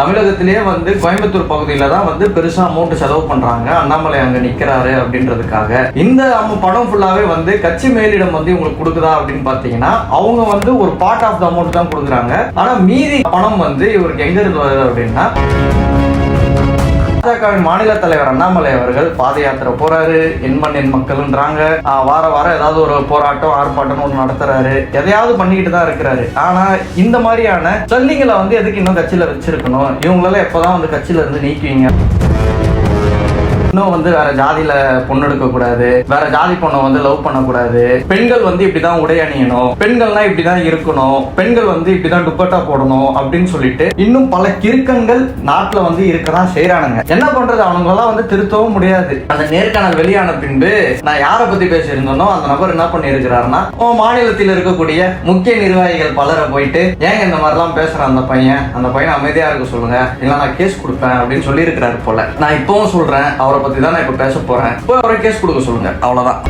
தமிழகத்திலேயே வந்து கோயம்புத்தூர் பகுதியில தான் வந்து பெருசா அமௌண்ட் செலவு பண்றாங்க. அண்ணாமலை அங்க நிக்கிறாரு அப்படின்றதுக்காக. இந்த படம் ஃபுல்லாவே வந்து கட்சி மேலிடம் வந்து உங்களுக்கு கொடுக்குதா அப்படின்னு பாத்தீங்கன்னா அவங்க வந்து ஒரு பார்ட் ஆஃப் த அமௌண்ட் தான் கொடுக்குறாங்க. ஆனா மீதி பணம் வந்து இவருக்கு எங்க இருந்து வருது அப்படின்னா பாஜகவின் மாநில தலைவர் அண்ணாமலை அவர்கள் பாத யாத்திரை போறாரு. எண்மண் எண் மக்கள்ன்றாங்க வார வாரம் ஏதாவது ஒரு போராட்டம் ஆர்ப்பாட்டம் ஒன்று நடத்துறாரு. எதையாவது பண்ணிக்கிட்டு தான் இருக்கிறாரு. ஆனா இந்த மாதிரியான சல்லிங்களை வந்து எதுக்கு இன்னும் கட்சியில வச்சிருக்கணும்? இவங்களெல்லாம் எப்பதான் வந்து கட்சியில இருந்து நீக்குவீங்க? இன்னும் வந்து வேற ஜாதியில பொண்ணு எடுக்க கூடாது வேற ஜாதி பொண்ணை வந்து லவ் பண்ணக்கூடாது. பெண்கள் வந்து இப்படிதான் உடை அணியணும். பெண்கள்லாம் இப்படிதான் இருக்கணும். பெண்கள் வந்து இப்படிதான் துப்பட்டா போடணும் அப்படின்னு சொல்லிட்டு இன்னும் பல கிறுக்கங்கள் நாட்டுல வந்து இருக்கதான் செய்யறானுங்க என்ன பண்றது? அவனுங்களெல்லாம் வந்து திருத்தவும் முடியாது. அந்த நேர்காணல் வெளியான பின்பு நான் யாரை பத்தி பேசியிருந்தேனோ அந்த நபர் என்ன பண்ணியிருக்கிறாருன்னா உன் மாநிலத்தில் இருக்கக்கூடிய முக்கிய நிர்வாகிகள் பலரை போயிட்டு ஏங்க இந்த மாதிரிலாம் பேசுற அந்த பையன்? அந்த பையனை அமைதியா இருக்க சொல்லுங்க. இல்ல நான் கேஸ் கொடுப்பேன் அப்படின்னு சொல்லியிருக்கிறாரு போல. நான் இப்பவும் சொல்றேன் அவரை பத்தி தான் நான் இப்ப பேச போறேன். போய் அவரை கேஸ் கொடுக்க சொல்லுங்க. அவ்வளவுதான்.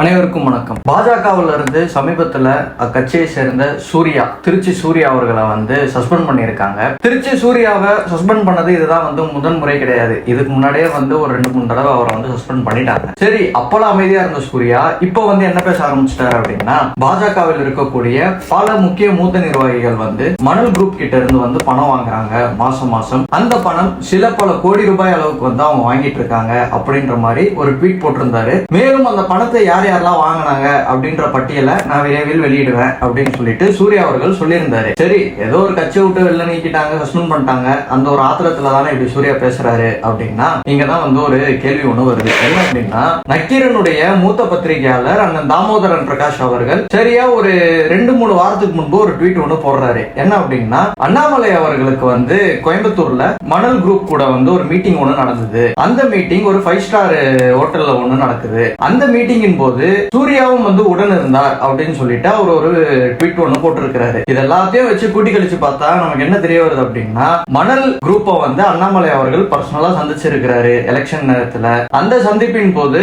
அனைவருக்கும் வணக்கம். பாஜகவில் இருந்து சமீபத்துல அக்கட்சியை சேர்ந்த சூர்யா திருச்சி சூர்யா அவர்களை வந்து சஸ்பெண்ட் பண்ணியிருக்காங்க. திருச்சி சூர்யாவை சஸ்பெண்ட் பண்ணது இதுதான் வந்து முதன் முறை கிடையாது. இதுக்கு முன்னாடியே வந்து ஒரு ரெண்டு மூணு தடவை அவரை வந்து சஸ்பெண்ட் பண்ணிட்டாங்க. சரி அப்போலாம் அமைதியா இருந்த சூர்யா இப்போ வந்து என்ன பேச ஆரம்பிச்சிட்டாரு அப்படின்னா பாஜகவில் இருக்கக்கூடிய பல முக்கிய மூத்த நிர்வாகிகள் வந்து மணல் குரூப் கிட்ட இருந்து வந்து பணம் வாங்குறாங்க மாசம் மாசம். அந்த பணம் சில பல கோடி ரூபாய் அளவுக்கு வந்து அவங்க வாங்கிட்டு இருக்காங்க அப்படின்ற மாதிரி ஒரு ட்வீட் போட்டிருந்தாரு. மேலும் அந்த பணத்தை யார் யாரெல்லாம் வாங்கினாங்க அப்படின்ற பட்டியலை நான் விரைவில் வெளியிடுவேன் அப்படின்னு சொல்லிட்டு சூர்யா அவர்கள் சொல்லியிருந்தாரு. சரி ஏதோ ஒரு கட்சி விட்டு வெளில நீக்கிட்டாங்க சஸ்பெண்ட் பண்ணிட்டாங்க அந்த ஒரு ஆத்திரத்துல தானே இப்படி சூர்யா பேசுறாரு அப்படின்னா இங்க தான் வந்து ஒரு கேள்வி ஒண்ணு வருது. என்ன அப்படின்னா நக்கீரனுடைய மூத்த பத்திரிகையாளர் அண்ணன் தாமோதரன் பிரகாஷ் அவர்கள் சரியா ஒரு ரெண்டு மூணு வாரத்துக்கு முன்பு ஒரு ட்வீட் ஒண்ணு போடுறாரு. என்ன அப்படின்னா அண்ணாமலை அவர்களுக்கு வந்து கோயம்புத்தூர்ல மணல் குரூப் கூட வந்து ஒரு மீட்டிங் ஒண்ணு நடந்தது. அந்த மீட்டிங் ஒரு ஃபைவ் ஸ்டார் ஹோட்டல்ல ஒண்ணு நடக்குது. அந்த மீட்டிங்கின் போது சூர்யாவும் வந்து உடன் இருந்தார் அப்படின்னு சொல்லிட்டு அவர் ஒரு ட்வீட் ஒண்ணு போட்டிருக்கிறாரு. இது எல்லாத்தையும் வச்சு கூட்டி கழிச்சு பார்த்தா நமக்கு என்ன தெரிய வருது அப்படின்னா மணல் குரூப்பை வந்து அண்ணாமலை அவர்கள் பர்சனலா சந்திச்சிருக்கிறாரு எலெக்ஷன் நேரத்துல. அந்த சந்திப்பின் போது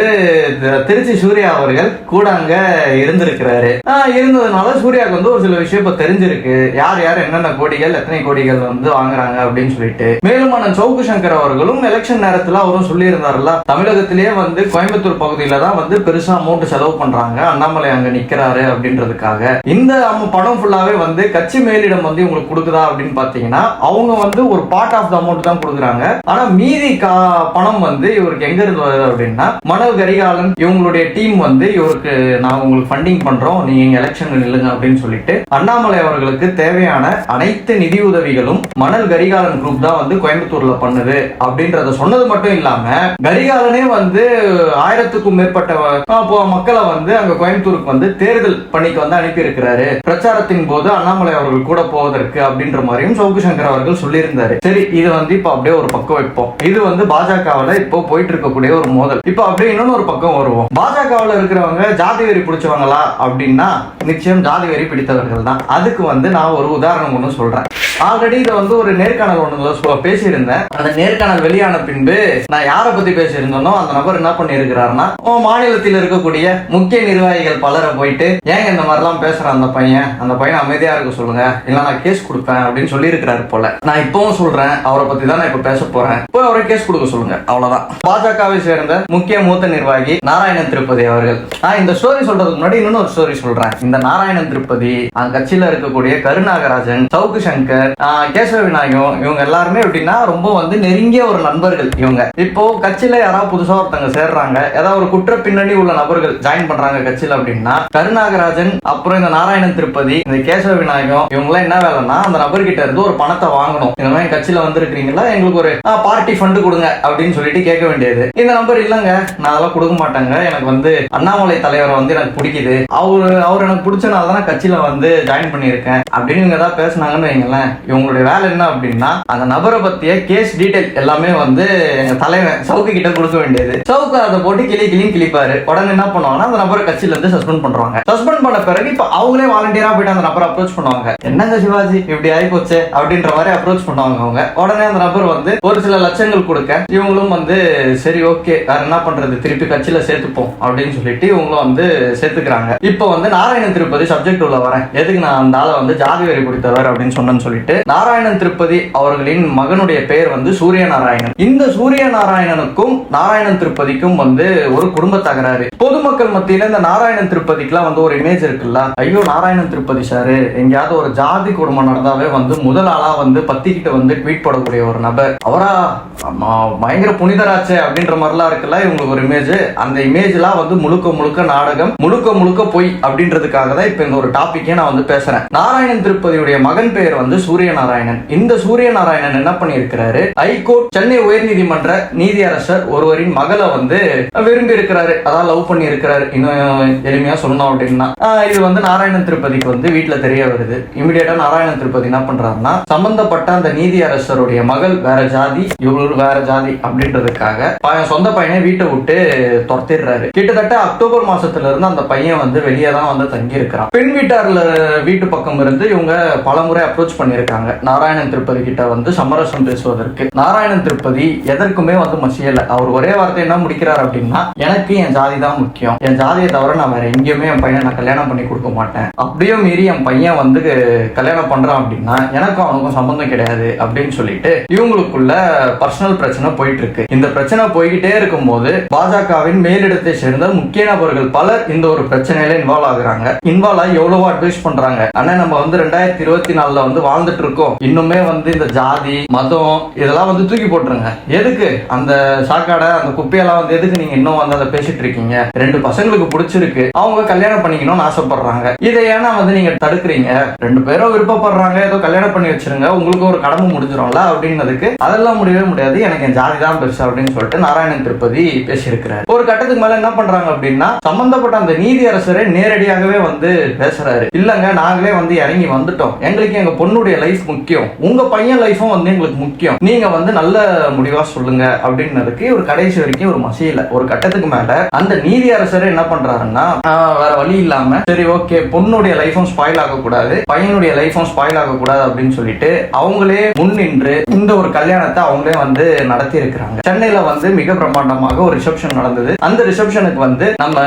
திருச்சி சூர்யா அவர்கள் கூட அங்க இருந்திருக்கிறாரு. ஆஹ் இருந்ததுனால சூர்யாவுக்கு வந்து ஒரு சில விஷயம் இப்ப தெரிஞ்சிருக்கு. யார் யார் என்னென்ன கோடிகள் எத்தனை கோடிகள் வந்து வாங்குறாங்க அப்படின்னு சொல்லிட்டு. மேலும் அண்ணன் சவுக்கு சங்கர் அவர்களும் எலெக்ஷன் நேரத்துல அவரும் சொல்லியிருந்தார்ல தமிழகத்திலேயே வந்து கோயம்புத்தூர் பகுதியில தான் வந்து பெருசா அமௌண்ட் செலவு பண்றாங்க. அண்ணாமலை அங்க நிக்கிறாரு அப்படின்றதுக்காக. இந்த படம் ஃபுல்லாவே வந்து கட்சி மேலிடம் வந்து உங்களுக்கு கொடுக்குதா அப்படின்னு பாத்தீங்கன்னா அவங்க வந்து ஒரு பார்ட் ஆஃப் த அமௌண்ட் தான் கொடுக்குறாங்க. ஆனா மீதி கா- பணம் வந்து இவருக்கு எங்க இருந்து வருது அப்படின்னா மனோ கரிகாலன் இவங்களுடைய டீம் வந்து இவருக்கு நான் உங்களுக்கு ஃபண்டிங் பண்றோம். நீங்க எலெக்ஷன் நில்லுங்க அப்படின்னு சொல்லிட்டு அண்ணாமலை அவர்களுக்கு தேவையான அனைத்து நிதி உதவிகளும் மணல் கரிகாலன் குரூப் தான் வந்து கோயம்புத்தூர்ல பண்ணுது அப்படின்றத சொன்னது மட்டும் இல்லாம கரிகாலனே வந்து ஆயிரத்துக்கும் மேற்பட்ட மக்களை வந்து அங்க கோயம்புத்தூருக்கு வந்து தேர்தல் பணிக்கு வந்து அனுப்பியிருக்கிறாரு. பிரச்சாரத்தின் போது அண்ணாமலை அவர்கள் கூட போவதற்கு அப்படின்ற மாதிரியும் சவுக்கு சங்கர் அவர்கள் சொல்லியிருந்தாரு. சரி இது வந்து இப்ப அப்படியே ஒரு பக்கம் வைப்போம். இது வந்து பாஜகவுல இப்போ போயிட்டு இருக்கக்கூடிய ஒரு மோதல். இப்போ அப்படியே இன்னொன்னு ஒரு பக்கம் வருவோம். பாஜகவுல இருக்கிறவங்க ஜாதி வெறி பிடிச்சவங்களா அப்படின்னா நிச்சயம் ஜாதி வெறி பிடித்தவர்கள் தான். அதுக்கு வந்து நான் ஒரு உதாரணம் ஒன்று சொல்றேன். ஆல்ரெடி இதை வந்து ஒரு நேர்காணல் ஒன்று பேசியிருந்தேன். அந்த நேர்காணல் வெளியான பின்பு நான் யாரை பத்தி பேசியிருந்தேனோ அந்த நபர் என்ன பண்ணியிருக்கிறாருன்னா உன் மாநிலத்தில் இருக்கக்கூடிய முக்கிய நிர்வாகிகள் பலரை போயிட்டு ஏங்க இந்த மாதிரிலாம் பேசுறான் அந்த பையன்? அந்த பையன் அமைதியா இருக்க சொல்லுங்க. இல்ல நான் கேஸ் கொடுப்பேன் அப்படின்னு சொல்லியிருக்கிறாரு போல. நான் இப்பவும் சொல்றேன் அவரை பத்தி தான் நான் இப்ப பேச போறேன். போய் அவரை கேஸ் கொடுக்க சொல்லுங்க அவ்வளவுதான். பாஜகவை சேர்ந்த முக்கிய மூத்த நிர்வாகி நாராயணன் திருப்பதி அவர்கள். நான் இந்த ஸ்டோரி சொல்றதுக்கு முன்னாடி இன்னொரு ஒரு ஸ்டோரி சொல்றேன். இந்த நாராயணன் திருப்பதி அந்த கட்சியில இருக்கக்கூடிய கருநாகராஜன் சவுக்கு சங்கர் ஆஹ் கேசவ விநாயகம் இவங்க எல்லாருமே எப்படின்னா ரொம்ப வந்து நெருங்கிய ஒரு நண்பர்கள் இவங்க. இப்போ கட்சியில யாராவது புதுசா ஒருத்தவங்க சேர்றாங்க ஏதாவது ஒரு குற்ற பின்னணி உள்ள நபர்கள் ஜாயின் பண்றாங்க கட்சியில அப்படின்னா கருநாகராஜன் அப்புறம் இந்த நாராயணன் திருப்பதி இந்த கேசவ விநாயகம் இவங்க எல்லாம் என்ன வேலைன்னா அந்த நபர்கிட்ட இருந்து ஒரு பணத்தை வாங்கணும். இந்த மாதிரி கட்சியில வந்திருக்கிறீங்களா? எங்களுக்கு ஒரு பார்ட்டி ஃபண்டு கொடுங்க அப்படின்னு சொல்லிட்டு கேட்க வேண்டியது. இந்த நம்பர் இல்லைங்க. நான் அதெல்லாம் கொடுக்க மாட்டேங்க. எனக்கு வந்து அண்ணாமலை தலைவரை வந்து எனக்கு பிடிக்குது. அவரு அவர் எனக்கு பிடிச்சனால தான் கட்சியில வந்து ஜாயின் பண்ணியிருக்கேன். அப்படின்னு இவங்க ஏதாவது பேசுனாங்கன்னு வைங்களேன். இவங்களுடைய வேலை என்ன அப்படின்னா அந்த நபரை பத்திய கேஸ் டீடைல் எல்லாமே வந்து எங்க தலைவன் சவுக்கு கிட்ட கொடுக்க வேண்டியது. சவுக்கு அதை போட்டு கிளி கிளியும் கிளிப்பாரு உடனே என்ன பண்ணுவாங்கன்னா அந்த நபரை கட்சியில இருந்து சஸ்பெண்ட் பண்றாங்க. சஸ்பெண்ட் பண்ண பிறகு இப்ப அவங்களே வாலண்டியரா போயிட்டு அந்த நபரை அப்ரோச் பண்ணுவாங்க. என்னங்க சிவாஜி இப்படி ஆகி போச்சு அப்படின்ற மாதிரி அப்ரோச் பண்ணுவாங்க அவங்க. உடனே அந்த நபர் வந்து ஒரு சில லட்சங்கள் கொடுக்க இவங்களும் வந்து சரி ஓகே வேற என்ன பண்றது? திருப்பி கட்சியில சேர்த்துப்போம் அப்படின்னு சொல்லிட்டு இவங்களும் வந்து சேர்த்துக்கிறாங்க. இப்போ வந்து நாராயணன் திருப்பதி சப்ஜெக்ட் உள்ள வரேன். எதுக்கு நான் அந்த ஆளை வந்து ஜாதி வரி பிடித்தவர் அப்படின்னு சொன்னேன்னு சொல்லிட்டு நாராயணன் திருப்பதி அவர்களின் மகனுடைய பெயர் வந்து சூரிய நாராயணன் இந்த சூரிய நாராயணனுக்கும் நாராயணன் திருப்பதிக்கும் வந்து ஒரு குடும்ப தகராறு. பொதுமக்கள் மத்தியில இந்த நாராயணன் திருப்பதிக்குலாம் வந்து ஒரு இமேஜ் இருக்குல்ல? ஐயோ நாராயணன் திருப்பதி சாரு எங்கேயாவது ஒரு ஜாதி குடும்பம் நடந்தாவே வந்து முதல் ஆளா வந்து பத்திக்கிட்ட வந்து ட்வீட் போடக்கூடிய ஒரு நபர். அவரா? பயங்கர புனிதராச்சே அப்படின்ற மாதிரிலாம் இருக்குல்ல இவங்களுக்கு ஒரு இமேஜ் அந்த இமேஜ்லாம் வந்து முழுக்க முழுக்க நாடகம் முழுக்க முழுக்க பொய் அப்படின்றதுக்காக தான் இப்ப இந்த ஒரு டாபிக்கே நான் வந்து பேசுறேன். நாராயணன் திருப்பதியுடைய மகன் பெயர் வந்து சூரிய நாராயணன் இந்த சூரிய நாராயணன் என்ன பண்ணியிருக்கிறாரு? ஹைகோர்ட் சென்னை உயர்நீதிமன்ற நீதியரசர் ஒருவரின் மகளை வந்து விரும்பி இருக்கிறாரு அதான் லவ் பண்ணி இருக்கிறார். இன்னும் எளிமையா சொல்லணும் அப்படின்னா இது வந்து நாராயணன் திருப்பதிக்கு வந்து வீட்டுல தெரிய வருது. இமிடியேட்டா நாராயண திருப்பதி என்ன பண்றாருன்னா சம்பந்தப்பட்ட அந்த நீதியரசருடைய மகள் வேற ஜாதி இவரு வேற ஜாதி அப்படின்றதுக்காக சொந்த பையனை வீட்டை விட்டு துரத்திடுறாரு. கிட்டத்தட்ட அக்டோபர் மாசத்துல இருந்து அந்த பையன் வந்து வெளியே தான் வந்து தங்கி இருக்கிறான் பெண் வீட்டார்ல வீட்டு பக்கம் இருந்து இவங்க பலமுறை அப்ரோச் பண்ணியிருக்காங்க. நாராயணன் திருப்பதி கிட்ட வந்து சமரசம் பேசுவதற்கு. நாராயணன் திருப்பதி எதற்குமே வந்து மசியல. அவர் ஒரே வார்த்தை என்ன முடிக்கிறார் அப்படின்னா எனக்கு என் ஜாதி தான் முக்கியம். முக்கியம். என் ஜாதியை தவிர நான் வேற எங்கேயுமே என் பையனை நான் கல்யாணம் பண்ணி கொடுக்க மாட்டேன். அப்படியே மீறி என் பையன் வந்து கல்யாணம் பண்றான் அப்படின்னா எனக்கும் அவனுக்கும் சம்பந்தம் கிடையாது அப்படின்னு சொல்லிட்டு இவங்களுக்குள்ள பர்சனல் பிரச்சனை போயிட்டு இருக்கு இந்த பிரச்சனை போய்கிட்டே இருக்கும்போது பாஜகவின் மேலிடத்தை சேர்ந்த முக்கிய நபர்கள் பலர் இந்த ஒரு பிரச்சனையில இன்வால்வ் ஆகுறாங்க. இன்வால்வ் ஆகி எவ்வளவோ அட்வைஸ் பண்றாங்க. ஆனா நம்ம வந்து ரெண்டாயிரத்தி இருபத்தி நாலுல வந்து வாழ்ந்துட்டு இருக்கோம். இன்னுமே வந்து இந்த ஜாதி மதம் இதெல்லாம் வந்து தூக்கி போட்டுருங்க. எதுக்கு? அந்த சாக்காடை அந்த குப்பையெல்லாம் வந்து எதுக்கு நீங்க இன்னும் வந்து அதை பேசிட்டு இருக்கீங்க? ரெண்டு பசங்களுக்கு பிடிச்சிருக்கு. அவங்க கல்யாணம் பண்ணிக்கணும்னு ஆசைப்படுறாங்க. இதை ஏன்னா வந்து நீங்க தடுக்கிறீங்க? ரெண்டு பேரும் விருப்பப்படுறாங்க. ஏதோ கல்யாணம் பண்ணி வச்சிருங்க. உங்களுக்கு ஒரு கடமை முடிஞ்சிடும்ல அப்படின்னதுக்கு அதெல்லாம் முடியவே முடியாது. எனக்கு என் ஜாதி தான் பெருசு அப்படின்னு சொல்லிட்டு நாராயணன் திருப்பதி பேசியிருக்கிறார். ஒரு கட்டத்துக்கு மேல என்ன பண்றாங்க அப்படின்னா சம்பந்தப்பட்ட அந்த நீதி அரசரே நேரடியாகவே வந்து பேசுறாரு. இல்லங்க நாங்களே வந்து இறங்கி வந்துட்டோம். எங்களுக்கு எங்க பொண்ணுடைய லைஃப் முக்கியம். உங்க பையன் லைஃபும் வந்து எங்களுக்கு முக்கியம். நீங்க வந்து நல்ல முடிவா சொல்லுங்க அப்படின்னதுக்கு ஒரு கடைசி வரைக்கும் ஒரு மசியல. ஒரு கட்டத்துக்கு மேல அந்த நீதி பேரரசர் என்ன பண்றாருன்னா வேற வழி இல்லாம சரி ஓகே பொண்ணுடைய லைஃபும் ஸ்பாயில் ஆகக்கூடாது பையனுடைய லைஃபும் ஸ்பாயில் ஆகக்கூடாது அப்படின்னு சொல்லிட்டு அவங்களே முன் நின்று இந்த ஒரு கல்யாணத்தை அவங்களே வந்து நடத்தி இருக்கிறாங்க சென்னையில வந்து மிக பிரம்மாண்டமாக ஒரு ரிசப்ஷன் நடந்தது. அந்த ரிசப்ஷனுக்கு வந்து நம்ம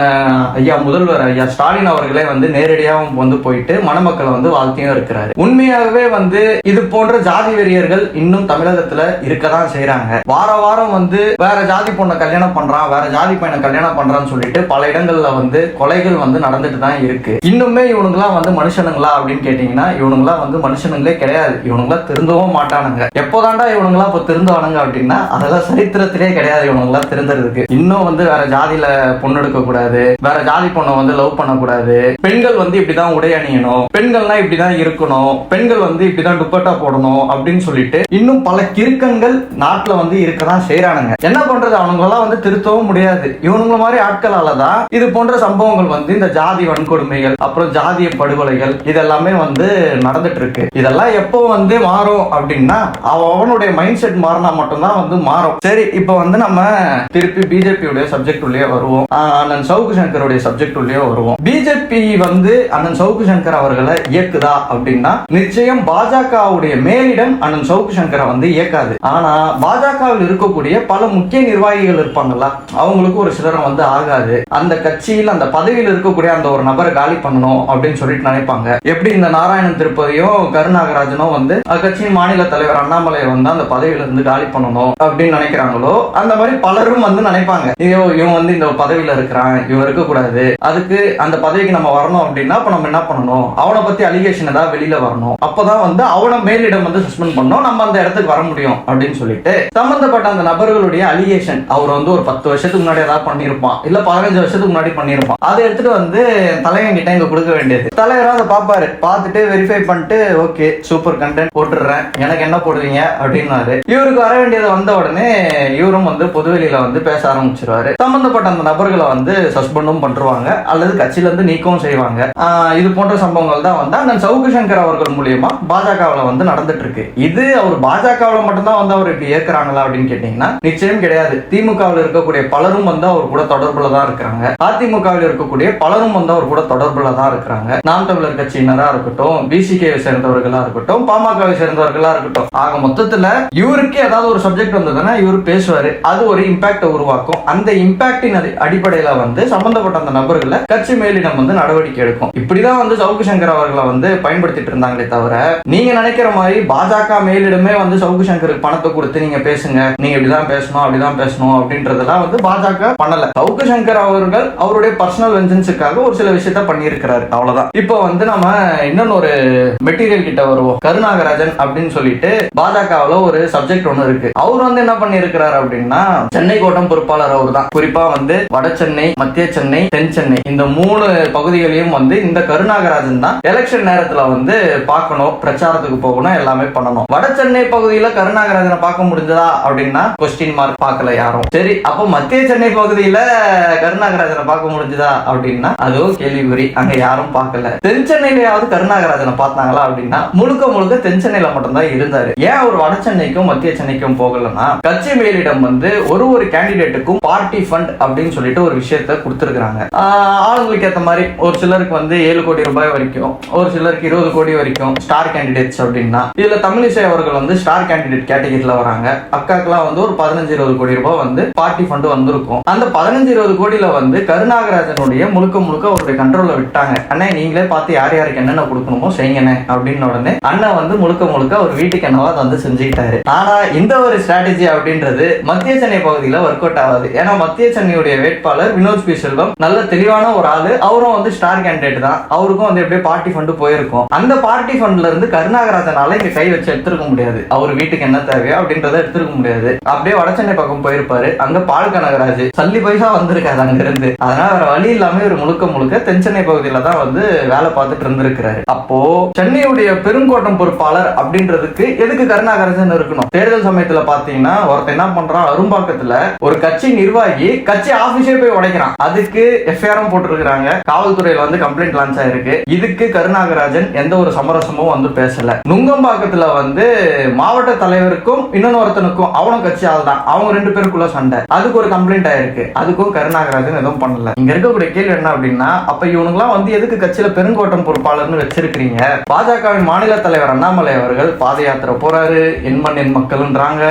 ஐயா முதல்வர் ஐயா ஸ்டாலின் அவர்களே வந்து நேரடியாகவும் வந்து போயிட்டு மணமக்களை வந்து வாழ்த்தியும் இருக்கிறாரு. உண்மையாகவே வந்து இது போன்ற ஜாதி வெறியர்கள் இன்னும் தமிழகத்துல இருக்கதான் செய்யறாங்க வார வாரம் வந்து வேற ஜாதி பொண்ணை கல்யாணம் பண்றான் வேற ஜாதி பையனை கல்யாணம் பண்றான்னு சொல்லிட்டு பல இடங்கள்ல வந்து கொலைகள் வந்து நடந்துட்டு தான் இருக்கு. இன்னுமே இவனுங்களாம் வந்து மனுஷனுங்களா அப்படின்னு கேட்டீங்கன்னா இவனுங்களாம் வந்து மனுஷனுங்களே கிடையாது. இவனுங்களாம் திருந்தவும் மாட்டானுங்க. எப்போதாண்டா இவனுங்களாம் இப்போ திருந்துவானுங்க அப்படின்னா அதெல்லாம் சரித்திரத்திலே கிடையாது. இவனுங்களாம் திருந்துறதுக்கு. இன்னும் வந்து வேற ஜாதியில பொண்ணு எடுக்க கூடாது வேற ஜாதி பொண்ணை வந்து லவ் பண்ணக்கூடாது. பெண்கள் வந்து இப்படிதான் உடை அணியணும். பெண்கள்லாம் இப்படிதான் இருக்கணும். பெண்கள் வந்து இப்படிதான் துப்பட்டா போடணும் அப்படின்னு சொல்லிட்டு இன்னும் பல கிறுக்கங்கள் நாட்டுல வந்து இருக்கதான் செய்யறானுங்க என்ன பண்றது? அவனுங்களாம் வந்து திருத்தவும் முடியாது. இவனுங்கள மாதிரி ஆட்களால தான் இது போன்ற சம்பவங்கள் வந்து இந்த ஜாதி வன்கொடுமைகள் அப்புறம் ஜாதிய படுகொலைகள் இதெல்லாமே வந்து நடந்துட்டு இருக்கு இதெல்லாம் எப்போ வந்து மாறும் அப்படின்னா அவனுடைய மைண்ட் செட் மாறினா மட்டும்தான் வந்து மாறும். சரி இப்போ வந்து நம்ம திருப்பி பிஜேபியுடைய சப்ஜெக்ட் உள்ளே வருவோம். அண்ணன் சவுக்கு சங்கருடைய சப்ஜெக்ட் உள்ளே வருவோம். பிஜேபி வந்து அண்ணன் சவுக்கு சங்கர் அவர்களை இயக்குதா அப்படின்னா நிச்சயம் பாஜகவுடைய மேலிடம் அண்ணன் சவுக்கு சங்கரை வந்து இயக்காது. ஆனா பாஜகவில் இருக்கக்கூடிய பல முக்கிய நிர்வாகிகள் இருப்பாங்கல்ல அவங்களுக்கு ஒரு சிலரை வந்து ஆகாது. அந்த கட்சியில் அந்த பதவியில் இருக்கக்கூடிய அந்த ஒரு நபரை காலி பண்ணணும் அப்படின்னு சொல்லிட்டு நினைப்பாங்க. எப்படி இந்த நாராயணன் திருப்பதியும் கருநாகராஜனும் வந்து அக்கட்சியின் மாநில தலைவர் அண்ணாமலையை வந்து அந்த பதவியில இருந்து காலி பண்ணணும் அப்படின்னு நினைக்கிறாங்களோ அந்த மாதிரி பலரும் வந்து நினைப்பாங்க. ஐயோ இவன் வந்து இந்த பதவியில இருக்கிறான் இவன் இருக்கக்கூடாது. அதுக்கு அந்த பதவிக்கு நம்ம வரணும் அப்படின்னா நம்ம என்ன பண்ணணும்? அவனை பத்தி அலிகேஷன் ஏதாவது வெளியில வரணும். அப்பதான் வந்து அவனை மேலிடம் வந்து சஸ்பெண்ட் பண்ணோம் நம்ம அந்த இடத்துக்கு வர முடியும் அப்படின்னு சொல்லிட்டு சம்பந்தப்பட்ட அந்த நபர்களுடைய அலிகேஷன் அவர் வந்து ஒரு பத்து வருஷத்துக்கு முன்னாடி ஏதாவது பண்ணிருப்பான் இல்ல பதினஞ்சு வருஷத்துக்கு முன்னாடி பண்ணியிருப்பான். அதை எடுத்துட்டு வந்து தலைவன் கிட்ட இங்க கொடுக்க வேண்டியது. தலைவரும் அதை பார்ப்பாரு. பார்த்துட்டு வெரிஃபை பண்ணிட்டு ஓகே சூப்பர் கண்டென்ட் போட்டுடுறேன். எனக்கு என்ன போடுவீங்க அப்படின்னாரு. இவருக்கு வர வேண்டியது வந்த உடனே இவரும் வந்து பொதுவெளியில வந்து பேச ஆரம்பிச்சிருவாரு. சம்பந்தப்பட்ட அந்த நபர்களை வந்து சஸ்பெண்டும் பண்ருவாங்க. அல்லது கட்சியில இருந்து நீக்கவும் செய்வாங்க. இது போன்ற சம்பவங்கள் தான் வந்து அண்ணன் சவுக்கு சங்கர் அவர்கள் மூலியமா பாஜகவில் வந்து நடந்துட்டு இருக்கு இது அவர் பாஜகவில் மட்டும்தான் வந்து அவர் இப்படி ஏற்கிறாங்களா அப்படின்னு கேட்டீங்கன்னா நிச்சயம் கிடையாது. திமுகவில் இருக்கக்கூடிய பலரும் வந்து அவர் கூட தொடர்புல தான் இருக்கிறாங்க. அதிமுகவில் இருக்கக்கூடிய பலரும் வந்து அவர் கூட தொடர்புல தான் இருக்கிறாங்க. நாம் தமிழர் கட்சியினரா இருக்கட்டும் பிசிகேவை சேர்ந்தவர்களா இருக்கட்டும் பாமகவை சேர்ந்தவர்களா இருக்கட்டும். ஆக மொத்தத்துல இவருக்கு ஏதாவது ஒரு சப்ஜெக்ட் வந்ததுன்னா இவர் பேசுவாரு. அது ஒரு இம்பாக்ட உருவாக்கும். அந்த இம்பாக்டின் அடிப்படையில வந்து சம்பந்தப்பட்ட அந்த நபர்களை கட்சி மேலிடம் வந்து நடவடிக்கை எடுக்கும். இப்படிதான் வந்து சவுக்கு சங்கர் அவர்களை வந்து பயன்படுத்திட்டு இருந்தாங்களே தவிர நீங்க நினைக்கிற மாதிரி பாஜக மேலிடமே வந்து சவுக்கு சங்கருக்கு பணத்தை கொடுத்து நீங்க பேசுங்க. நீங்க இப்படிதான் பேசணும் அப்படிதான் பேசணும் அப்படின்றதெல்லாம் வந்து பாஜக பண்ணல. சவுக்கு சங்கர் அவர்கள் அவருடைய பர்சனல் வெஞ்சன்ஸுக்காக ஒரு சில விஷயத்த பண்ணியிருக்கிறாரு. அவ்வளவுதான். இப்போ வந்து நம்ம இன்னொன்னு ஒரு மெட்டீரியல் கிட்ட வருவோம். கருநாகராஜன் அப்படின்னு சொல்லிட்டு பாஜகவுல ஒரு சப்ஜெக்ட் ஒண்ணு இருக்கு. அவர் வந்து என்ன பண்ணியிருக்கிறாரு அப்படின்னா சென்னை கோட்டம் பொறுப்பாளர் அவர் தான் குறிப்பா வந்து வட சென்னை மத்திய சென்னை தென் சென்னை இந்த மூணு பகுதிகளையும் வந்து இந்த கருநாகராஜன் தான் எலெக்ஷன் நேரத்துல வந்து பார்க்கணும் பிரச்சாரத்துக்கு போகணும் எல்லாமே பண்ணணும். வட சென்னை பகுதியில கருநாகராஜனை பார்க்க முடிஞ்சதா அப்படின்னா கொஸ்டின் மார்க் பார்க்கல யாரும். சரி அப்போ மத்திய சென்னை பகுதியில கருநாகராஜனை பார்க்க முடிஞ்சதா அப்படின்னா அதுவும் கேள்விக்குறி. அங்க யாரும் பார்க்கல. தென் சென்னையிலயாவது கருநாகராஜனை பார்த்தாங்களா அப்படின்னா முழுக்க முழுக்க தென் சென்னையில மட்டும்தான் இருந்தாரு. ஏன் அவர் வட சென்னைக்கும் மத்திய சென்னைக்கும் போகலன்னா கட்சி மேலிடம் வந்து ஒரு ஒரு கேண்டிடேட்டுக்கும் பார்ட்டி ஃபண்ட் அப்படின்னு சொல்லிட்டு ஒரு விஷயத்த கொடுத்துருக்காங்க ஆளுங்களுக்கு ஏத்த மாதிரி ஒரு சிலருக்கு வந்து ஏழு கோடி ரூபாய் வரைக்கும் ஒரு சிலருக்கு இருபது கோடி வரைக்கும் ஸ்டார் கேண்டிடேட்ஸ் அப்படின்னா இதுல தமிழிசை அவர்கள் வந்து ஸ்டார் கேண்டிடேட் கேட்டகரியில வராங்க. அக்காக்கெல்லாம் வந்து ஒரு பதினஞ்சு இருபது கோடி ரூபாய் வந்து பார்ட்டி ஃபண்ட் வந்திருக்கும். அந்த பதினஞ்சு இருபது கோடியில வந்து கருநாகராஜனுடைய முழுக்க முழுக்க அவருடைய கண்ட்ரோல விட்டாங்க. அண்ணே நீங்களே பார்த்து யார் யாருக்கு என்னென்ன கொடுக்கணுமோ செய்யுங்கண்ணே அப்படின்னு உடனே அண்ணன் வந்து முழுக்க முழுக்க அவர் வீட்டுக்கு என்னவா அதை வந்து செஞ்சுக்கிட்டாரு. ஆனா இந்த ஒரு ஸ்ட்ராட்டஜி அப்படின்றது மத்திய சென்னை பகுதியில ஒர்க் அவுட் ஆகாது. ஏன்னா மத்திய சென்னையுடைய வேட்பாளர் வினோத் பி. செல்வம் நல்ல தெளிவான ஒரு ஆளு. அவரும் வந்து ஸ்டார் கேண்டிடேட் தான். அவருக்கும் வந்து எப்படியே பார்ட்டி ஃபண்டு போயிருக்கும். அந்த பார்ட்டி ஃபண்ட்ல இருந்து கருணாகராஜனால இங்க கை வச்சு எடுத்துருக்க முடியாது. அவர் வீட்டுக்கு என்ன தேவையோ அப்படின்றத எடுத்துருக்க முடியாது. அப்படியே வடசென்னை பக்கம் போயிருப்பாரு. அங்க பால் கனகராஜ். சல்லி பைசா வந்திருக்காது அங்க. அங்கிருந்து அதனால வேற வழி இல்லாம இவர் முழுக்க முழுக்க தென் சென்னை பகுதியில தான் வந்து வேலை பார்த்துட்டு இருந்திருக்கிறாரு. அப்போ சென்னையுடைய பெருங்கோட்டம் பொறுப்பாளர் அப்படின்றதுக்கு எதுக்கு கருணாகராஜன் இருக்கணும்? தேர்தல் சமயத்துல பாத்தீங்கன்னா ஒருத்தன் என்ன பண்றான்? அரும்பாக்கத்துல ஒரு கட்சி நிர்வாகி கட்சி ஆபீஸே போய் உடைக்கிறான். அதுக்கு எஃப்ஐஆரும் போட்டிருக்கிறாங்க. காவல்துறையில வந்து கம்ப்ளைண்ட் லான்ச் ஆயிருக்கு. இதுக்கு கருணாகராஜன் எந்த ஒரு சமரசமும் வந்து பேசல. நுங்கம்பாக்கத்துல வந்து மாவட்ட தலைவருக்கும் இன்னொன்னு ஒருத்தனுக்கும் அவனும் கட்சி ஆள் தான் அவங்க ரெண்டு பேருக்குள்ள சண்டை. அதுக்கு ஒரு கம்ப்ளைண்ட் ஆயிருக்கு. அதுக்கும் கருணாகராஜன் எதுவும் பண்ணல. இங்க இருக்கக்கூடிய கேள்வி என்ன அப்படின்னா அப்ப இவனுங்களாம் வந்து எதுக்கு கட்சியில பெருங்கோட்டம் பொறுப்பாளர்னு வச்சிருக்கிறீங்க? பாஜகவின் மாநில தலைவர் அண்ணாமலை அவர்கள் பாத யாத்திரை போறாரு எண்மண் எண் மக்கள்ன்றாங்க.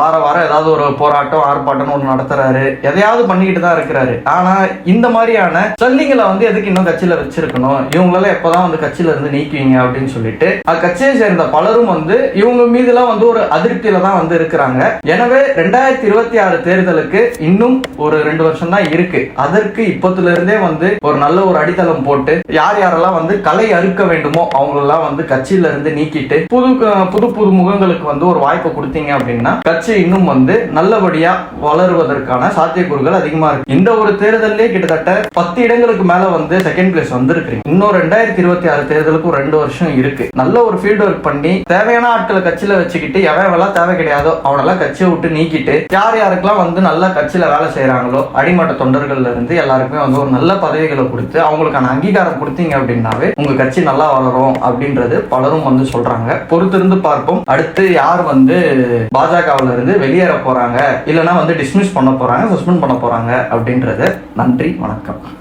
வார வாரம் ஏதாவது ஒரு போராட்டம் ஆர்ப்பாட்டம் ஒன்று நடத்துறாரு. எதையாவது பண்ணிக்கிட்டு தான் இருக்கிறாரு. ஆனா இந்த மாதிரியான சொல்லிங்களை வந்து எதுக்கு இன்னும் கட்சியில வச்சிருக்கணும்? இவங்களால எப்பதான் வந்து கட்சியில இருந்து நீக்குவீங்க அப்படின்னு சொல்லிட்டு அக்கட்சியை சேர்ந்த பலரும் வந்து இவங்க மீதுலாம் வந்து ஒரு அதிருப்தியில தான் வந்து இருக்கிறாங்க. எனவே ரெண்டாயிரத்தி இருபத்தி ஆறு தேர்தலுக்கு இன்னும் ஒரு ரெண்டு வருஷம் தான் இருக்கு. அதற்கு இப்பத்துல இருந்தே வந்து ஒரு நல்ல ஒரு அடித்தளம் போட்டு யார் யாரெல்லாம் வந்து கலை அறுக்க வேண்டுமோ அவங்களெல்லாம் வந்து கட்சியில இருந்து நீக்கிட்டு புது புது புது முகங்களுக்கு வந்து ஒரு வாய்ப்பை கொடுத்தீங்க அப்படின்னா கட்சி இன்னும் வந்து நல்லபடியா வளருவதற்கான சாத்தியக்கூறுகள் அதிகமா இருக்கு. இந்த ஒரு தேர்தலே கிட்டத்தட்ட பத்து இடங்களுக்கு மேல வந்து செகண்ட் பிளேஸ் வந்திருக்கீங்க இன்னும் ரெண்டாயிரத்தி இருபத்தி ஆறு தேர்தலுக்கும் ரெண்டு வருஷம் இருக்கு. நல்ல ஒரு ஃபீல்ட் ஒர்க் பண்ணி தேவையான ஆட்களை கட்சியில வச்சுக்கிட்டு எவன் தேவை கிடையாதோ அவனெல்லாம் கட்சியை விட்டு நீக்கிட்டு யார் யாருக்கெல்லாம் வந்து நல்ல கட்சியில வேலை செய்யறாங்களோ அடிமட்ட தொண்டர் இருந்து எல்லாருக்குமே வந்து ஒரு நல்ல பதவிகளை கொடுத்து அவங்களுக்கான அங்கீகாரம் கொடுத்தீங்க அப்படின்னாவே உங்க கட்சி நல்லா வளரும் அப்படின்றது பலரும் வந்து சொல்றாங்க. பொறுத்திருந்து பார்ப்போம். அடுத்து யார் வந்து பாஜகவுல இருந்து வெளியேற போறாங்க இல்லைன்னா வந்து டிஸ்மிஸ் பண்ண போறாங்க சஸ்பெண்ட் பண்ண போறாங்க அப்படின்றது. நன்றி வணக்கம்.